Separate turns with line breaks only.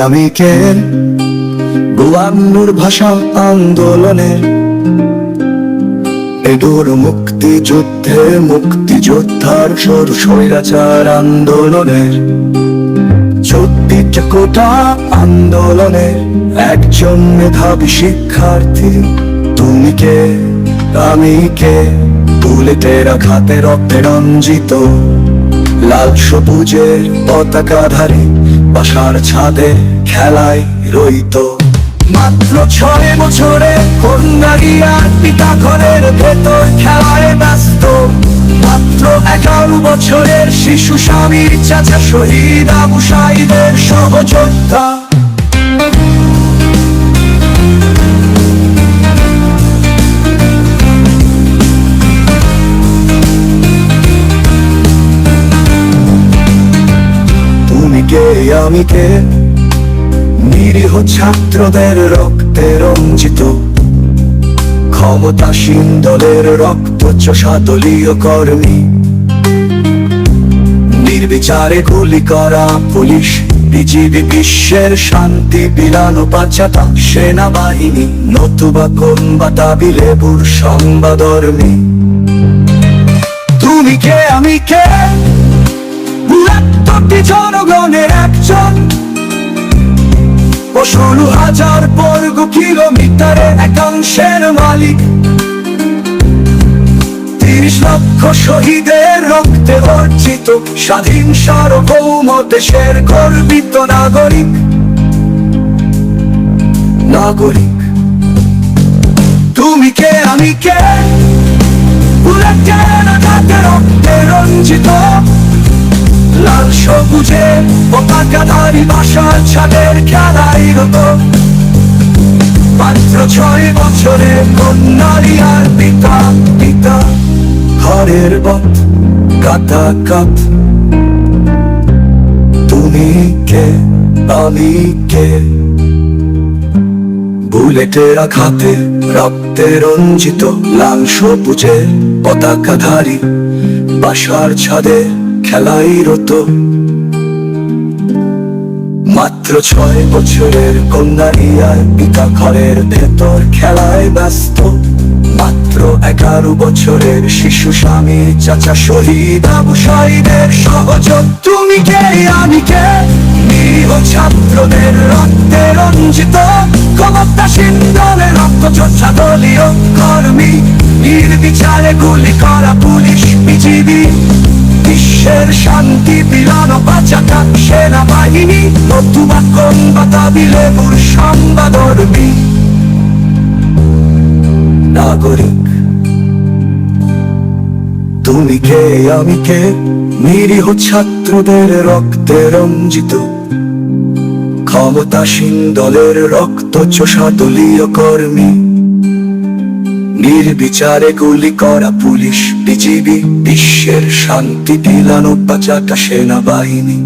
আমি কে বুয়ান্নুর ভাষা আন্দোলনের এডোর মুক্তিযুদ্ধে মুক্তিযোদ্ধার সর স্বৈরাচার আন্দোলনের চব্বিশ কোটা আন্দোলনের একজন মেধাবী শিক্ষার্থী। তুমি কে? আমি কে? বুলেটের আঘাতে রক্তে রঞ্জিত। লাল সবুজের পতাকাধারী বাসার ছাদে খেলায় রইত। মাত্র ছয় বছরে কন্যা গিয়ার পিতা ঘরের ভেতর খেলায় ব্যস্ত। মাত্র এগারো বছরের শিশু স্বামীর চাচা শহীদ আবু সাইদের সহযোদ্ধা। কে আমি কে নিরীহ ছাত্রদের রক্তে রঞ্জিত। ক্ষমতাসীন দলের রক্ত চষা দলীয় কর্মী। নির্বিচারে গুলি করা পুলিশ, বিজিবি বিশ্বের শান্তি বিলানো বাচ্চাটা সেনাবাহিনী, নতুবা কোনবাতা লেবুর সংবাদর্মী। তুমি কে, আমি কে? জনগণের ও ষোলো হাজার বর্গ কিলোমিটারে একাংশের মালিক। তিরিশ লক্ষ শহীদের রক্তে অর্জিত স্বাধীন সার্বভৌম দেশের গর্বিত নাগরিক। নাগরিক। তুমি কে, আমি কে? বুলেটের আঘাতে রক্তে রঞ্জিত। সবুজে পতাকাধারী বাসার ছাদের খেলাই হতো মাত্র ছয় বছরে কন্যারি আর পিতা পিতা, ঘরের বত কাটা কাপ তুমি কে? আমি কে? বুলেটের আঘাতে রক্তে রঞ্জিত, লাল সবুজে পতাকাধারী, বাসার ছাদে খেলাই রত। মাত্র ছয় বছরের কন্যারিয়ার পিতা ঘরের ভেতর খেলায় ব্যস্ত। মাত্র এগারো বছরের শিশু স্বামী, চাচা শহীদ, আবু সাইদের সহযোগ। তুমি কে? আমি কে? নিরীহ ছাত্রদের রক্তে রঞ্জিত। ক্ষমতাসীন দলের রক্ত চর্চা দলীয় কর্মী। নির্বিচারে গুলি করা পুলিশ বিজিবি। বিশ্বের শান্তি বিলানো বাঁচাকা সেনাবাহিনী নতুবা কোন বাতাবি লেবুর সংবাদর্মী নাগরিক, তুমি কে, আমি কে? নিরীহ ছাত্রদের রক্তে রঞ্জিত। ক্ষমতাসীন দলের রক্ত চোষা দলীয় কর্মী। নির্বিচারে গুলি করা পুলিশ বিজিবি বিশ্বের শান্তি দিলানো বাঁচাটা সেনাবাহিনী।